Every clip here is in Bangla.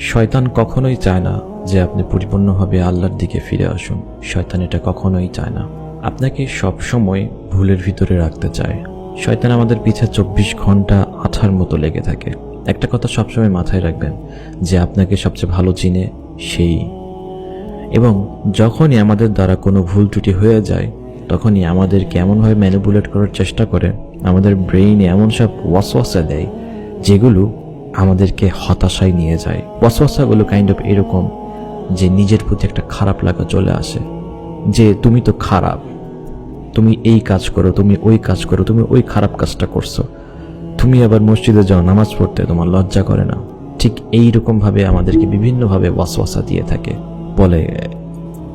শয়তান কখনোই চায় না যে আপনি পরিপূর্ণভাবে আল্লাহর দিকে ফিরে আসুন। শয়তান এটা কখনোই চায় না। আপনাকে সব সময় ভুলের ভিতরে রাখতে চায়। শয়তান আমাদের পিছে চব্বিশ ঘণ্টা আঠার মতো লেগে থাকে। একটা কথা সবসময় মাথায় রাখবেন, যে আপনাকে সবচেয়ে ভালো চিনে সেই। এবং যখনই আমাদের দ্বারা কোনো ভুল ত্রুটি হয়ে যায়, তখনই আমাদেরকে এমনভাবে ম্যানিপুলেট করার চেষ্টা করে, আমাদের ব্রেইনে এমন সব ওয়াসওয়াসা দেয়, যেগুলো আমাদেরকে হতাশায় নিয়ে যায়। ওয়াসওয়াসাগুলো কাইন্ড অফ এরকম যে নিজের প্রতি একটা খারাপ লাগা চলে আসে। যে তুমি তো খারাপ, তুমি এই কাজ করো, তুমি ওই কাজ করো, তুমি ওই খারাপ কাজটা করছ। তুমি আবার মসজিদে যাও, নামাজ পড়তে, তোমার লজ্জা করে না। ঠিক এই ভাবে আমাদেরকে বিভিন্নভাবে ওয়াসওয়াসা দিয়ে থাকে। বলে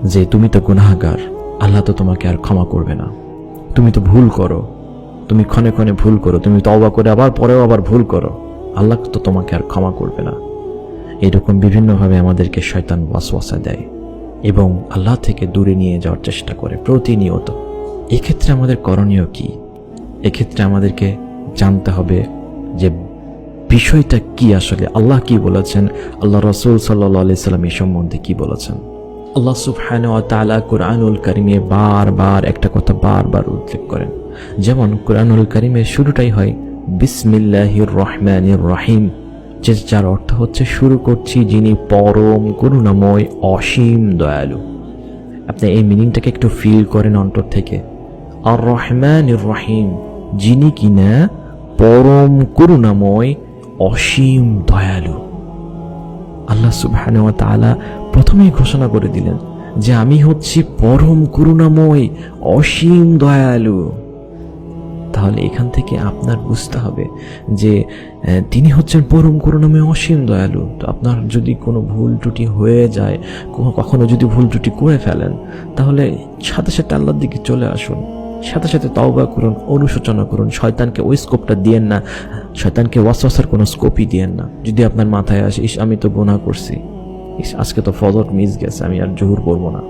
যে, তুমি তো গুনাহগার, আল্লাহ তো তোমাকে আর ক্ষমা করবে না। তুমি তো ভুল করো, তুমি ক্ষণে ক্ষণে ভুল করো, তুমি তো তওবা করে আবার পরেও আবার ভুল করো। আল্লাহ তো তোমাকে আর ক্ষমা করবে না। এরকম বিভিন্নভাবে আমাদেরকে শয়তান ওয়াসওয়াসা দেয় এবং আল্লাহ থেকে দূরে নিয়ে যাওয়ার চেষ্টা করে প্রতিনিয়ত। এক্ষেত্রে আমাদের করণীয় কি? এক্ষেত্রে আমাদেরকে জানতে হবে যে বিষয়টা কি আসলে, আল্লাহ কি বলেছেন, আল্লাহ রসুল সাল্লাহ আলি সাল্লাম এই সম্বন্ধে কি বলেছেন? আল্লাহ সুবহানাহু ওয়া তাআলা কুরআনুল কারিমে বারবার একটা কথা বারবার উল্লেখ করেন। যেমন কুরআনুল কারিমের শুরুটাই হয় বিসমিল্লাহির রহমানির রহিম। যে যার অর্থ হচ্ছে শুরু করছি যিনি পরম করুণাময় অসীম দয়ালু। আপনি এই মিনিংটাকে একটু ফিল করেন অন্তর থেকে। আর রহমান রহিম, যিনি কিনা পরম করুণাময় অসীম দয়ালু। আল্লাহ সুবহানে প্রথমেই ঘোষণা করে দিলেন যে আমি হচ্ছি পরম করুণাময় অসীম দয়ালু। তাহলে এখান থেকে আপনার বুঝতে হবে যে তিনি হচ্ছেন পরম করুণাময় অসীম দয়ালু। তো আপনার যদি কোনো ভুল ত্রুটি হয়ে যায় কখনো- যদি ভুল ত্রুটি করে ফেলেন, তাহলে সাথে সাথে আল্লাহর দিকে চলে আসুন। সাথে সাথে তওবা করুন, অনুশোচনা করুন। শয়তানকে ওই স্কোপটা দিয়েন না, শয়তানকে ওয়াসওয়াসার কোনো স্কোপই দিয়েন না। যদি আপনার মাথায় আসে, ইস, আমি তো গুনাহ করছি। ইস, আজকে তো ফজর মিস গেছে, আমি আর জোহর করব না।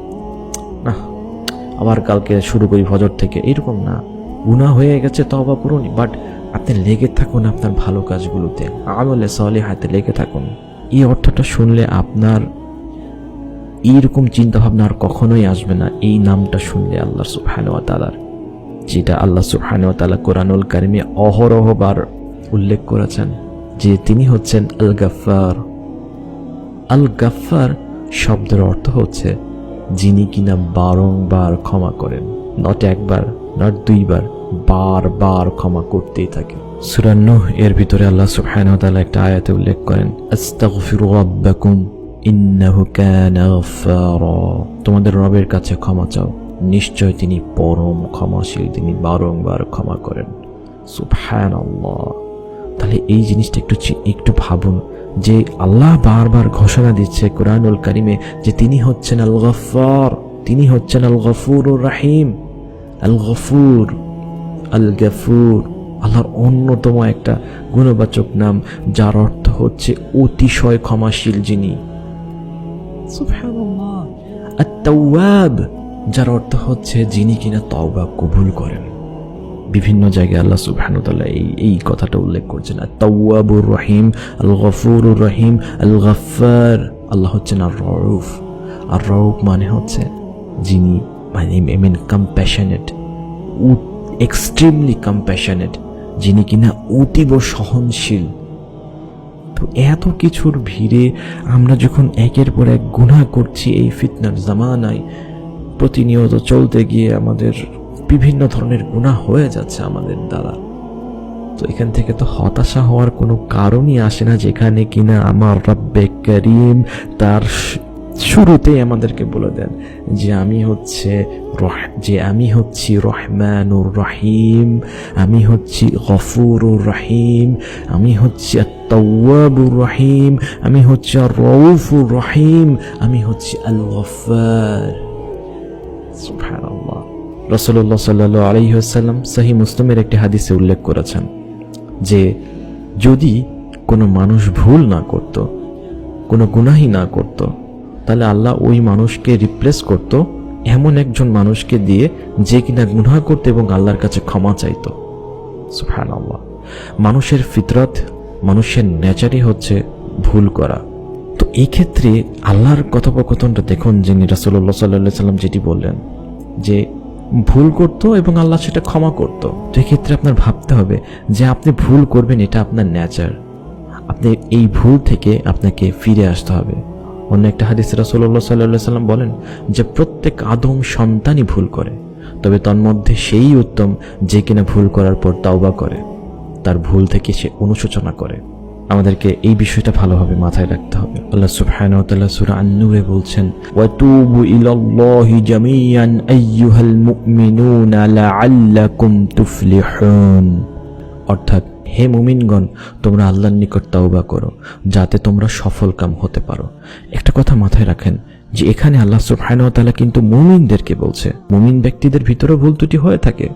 না আবার কালকে শুরু করি ফজর থেকে। এরকম না। গুনাহ হয়ে গেছে তবা করুন। বাট আপনি লেগে থাকুন আপনার ভালো কাজগুলোতে। আমলে সলে হাতে লেগে থাকুন। এই অর্থটা শুনলে আপনার এইরকম চিন্তা ভাবনা আর কখনোই আসবে না। এই নামটা শুনলে আল্লাহ সুবহান ওয়া তাআলার। যেটা আল্লাহ সুবহান ওয়া তাআলা কোরআনুল কারিমে অহরহবার উল্লেখ করেছেন, যে তিনি হচ্ছেন আল গাফফার আল গাফফার শব্দের অর্থ হচ্ছে যিনি কিনা বারংবার ক্ষমা করেন। নট একবার নট দুইবার। বারবার ক্ষমা করতেই থাকে। সুরান্নুহ এর ভিতরে আল্লাহ সুবহানাহু একটা আয়াতে উল্লেখ করেন তোমাদের রবের কাছে ক্ষমা চাও। নিশ্চয় তিনি পরম ক্ষমাশীল, তিনি বারংবার ক্ষমা করেন। সুবহানাল্লাহ। তাহলে এই জিনিসটা একটু একটু ভাবুন, যে আল্লাহ বারবার ঘোষণা দিচ্ছে কোরআনুল কারিমে যে তিনি হচ্ছেন আল গফার তিনি হচ্ছেন আল গফুর রাহিম আল গফুর আল গফুর আল্লাহর অন্যতম একটা গুণবাচক নাম যার অর্থ হচ্ছে অতিশয় ক্ষমাশীল যিনি। যার অর্থ হচ্ছে যিনি কিনা তওবা কবুল করেন। বিভিন্ন জায়গায় আল্লাহ তাআলা এই এই কথাটা উল্লেখ করছেন। আত-তাওয়াবুর রহিম আল গফুরুর রহিম আল গফফার আল্লাহ হচ্ছেন আর রউফ আর রউফ মানে হচ্ছে যিনি মানে মিন কম্প্যাশনেট এক্সট্রিমলি কম্প্যাশনেট যিনি কিনা অতীব সহনশীল। তো এত কিছুর ভিড়ে আমরা যখন একের পর এক গুনাহ করছি এই ফিতনার জামানায়, প্রতিনিয়ত চলতে গিয়ে আমাদের বিভিন্ন ধরনের গুনাহ হয়ে যাচ্ছে আমাদের দ্বারা। তো এখান থেকে তো হতাশা হওয়ার কোনো কারণই আসে না, যেখানে কিনা আমার রব্বে করিম তার শুরুতেই আমাদেরকে বলে দেন যে আমি হচ্ছে যে আমি হচ্ছি রহমানুর রহিম, আমি হচ্ছি গফুরুর রহিম, আমি হচ্ছি আত্তাওয়াবুর রহিম, আমি হচ্ছি রউফুর রহিম, আমি হচ্ছি আল গফার সুবহানাল্লাহ রসুল্লাহ সাল্লাহ আলহিহাসাল্লাম সাহি মুসলিমের একটি হাদিসে উল্লেখ করেছেন যে যদি কোনো মানুষ ভুল না করত, কোনো গুনাহি না করত তাহলে আল্লাহ ওই মানুষকে রিপ্লেস করত, এমন একজন মানুষকে দিয়ে যে কিনা গুনাহ করতো এবং আল্লাহর কাছে ক্ষমা চাইতো। আল্লাহ মানুষের ফিতরত, মানুষের নেচারই হচ্ছে ভুল করা। তো এই ক্ষেত্রে আল্লাহর কথোপকথনটা দেখুন যিনি রাসুল্লাহ সাল্লাহ সাল্লাম যেটি বললেন, যে ভুল করতো এবং আল্লাহ সেটা ক্ষমা করত। তো এক্ষেত্রে আপনার ভাবতে হবে যে আপনি ভুল করবেন, এটা আপনার নেচার আপনি এই ভুল থেকে আপনাকে ফিরে আসতে হবে। অন্য একটা হাদিস রাসুল্লাহ সাল্লাহ সাল্লাম বলেন যে প্রত্যেক আদম সন্তানই ভুল করে, তবে তন্মধ্যে সেই উত্তম যে কিনা ভুল করার পর তাওবা করে, তার ভুল থেকে সে অনুশোচনা করে। আমাদেরকে এই বিষয়টা ভালোভাবে মাথায় রাখতে হবে। আল্লাহ সুবহানাহু ওয়া তাআলা সূরা আন-নূরে বলছেন, ওয়াতুবু ইলাল্লাহি জামিআন আইয়ুহাল মুমিনুনা লাআল্লাকুম তুফলিহুন। অর্থাৎ হে মুমিনগণ, তোমরা আল্লাহর নিকট তাওবা করো, যাতে তোমরা সফল কাম হতে পারো। একটা কথা মাথায় রাখেন যে, এখানে আল্লাহ ওয়া কিন্তু মুমিনদেরকে বলছে। মুমিন ব্যক্তিদের ভিতরে ভুল ত্রুটি হয়ে থাকে।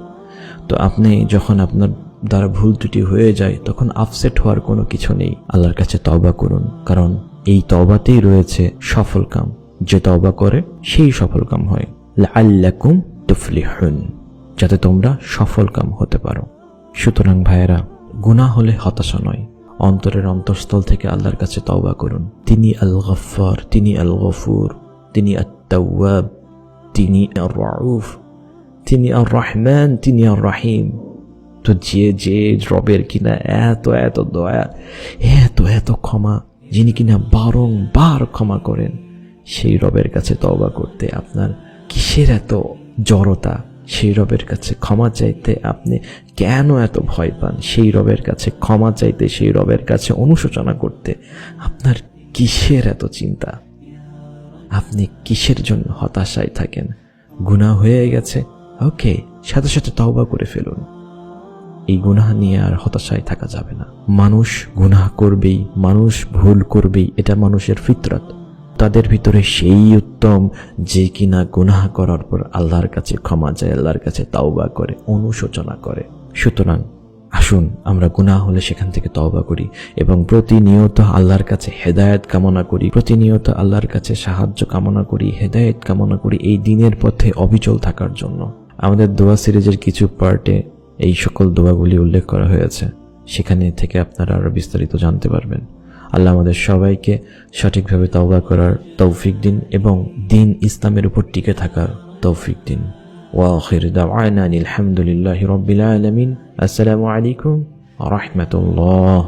তো আপনি যখন আপনার দ্বারা ভুল ত্রুটি হয়ে যায়, তখন আপসেট হওয়ার কোনো কিছু নেই। আল্লাহর কাছে তওবা করুন, কারণ এই তওবাতেই রয়েছে সফল কাম। যে তওবা করে, সেই সফল কাম হয়। লাআল্লাকুম তুফলিহুন, যাতে তোমরা সফল কাম হতে পারো। সুতরাং ভাইয়েরা গুনাহ হলে হতাশা নয়। অন্তরের অন্তঃস্থল থেকে আল্লাহর কাছে তওবা করুন। তিনি আল গফ্ফার তিনি আল গফুর তিনি আত্তাওয়াব, তিনি আর রাউফ তিনি আর রহমান তিনি আর রাহিম তো যে যে রবের কিনা এত এত দয়া, এত এত ক্ষমা, যিনি কিনা বারংবার ক্ষমা করেন, সেই রবের কাছে তওবা করতে আপনার কিসের এত জড়তা? সেই রবের কাছে ক্ষমা চাইতে আপনি কেন এত ভয় পান? সেই রবের কাছে ক্ষমা চাইতে, সেই রবের কাছে অনুশোচনা করতে আপনার কিসের এত চিন্তা? আপনি কিসের জন্য হতাশায় থাকেন? গুনাহ হয়ে গেছে? ওকে সাথে সাথে তওবা করে ফেলুন। এই গুনাহ নিয়ে আর হতাশায় থাকা যাবে না। মানুষ গুনাহ করবেই, মানুষ ভুল করবেই, এটা মানুষের ফিতরত। তাদের ভিতরে সেই উত্তম যে কিনা গুনাহ করার পর আল্লাহর কাছে ক্ষমা চায়, আল্লাহর কাছে তাওবা করে, অনুশোচনা করে। সুতরাং আসুন, আমরা গুনাহ হলে সেখান থেকে তওবা করি এবং প্রতিনিয়ত আল্লাহর কাছে হেদায়েত কামনা করি, প্রতিনিয়ত আল্লাহর কাছে সাহায্য কামনা করি, হেদায়েত কামনা করি এই দিনের পথে অবিচল থাকার জন্য। আমাদের দোয়া সিরিজের কিছু পার্টে এই সকল দোয়াগুলি উল্লেখ করা হয়েছে। সেখানে থেকে আপনারা আরও বিস্তারিত জানতে পারবেন। আল্লাহ আমাদের সবাইকে সঠিকভাবে তওবা করার তৌফিক দিন এবং দিন ইসলামের উপর টিকে থাকার তৌফিক দিন। ওয়াখির দাওয়ানা আলহামদুলিল্লাহি রাব্বিল আসসালামু আলাইকুম রাহমাতুল্লাহ।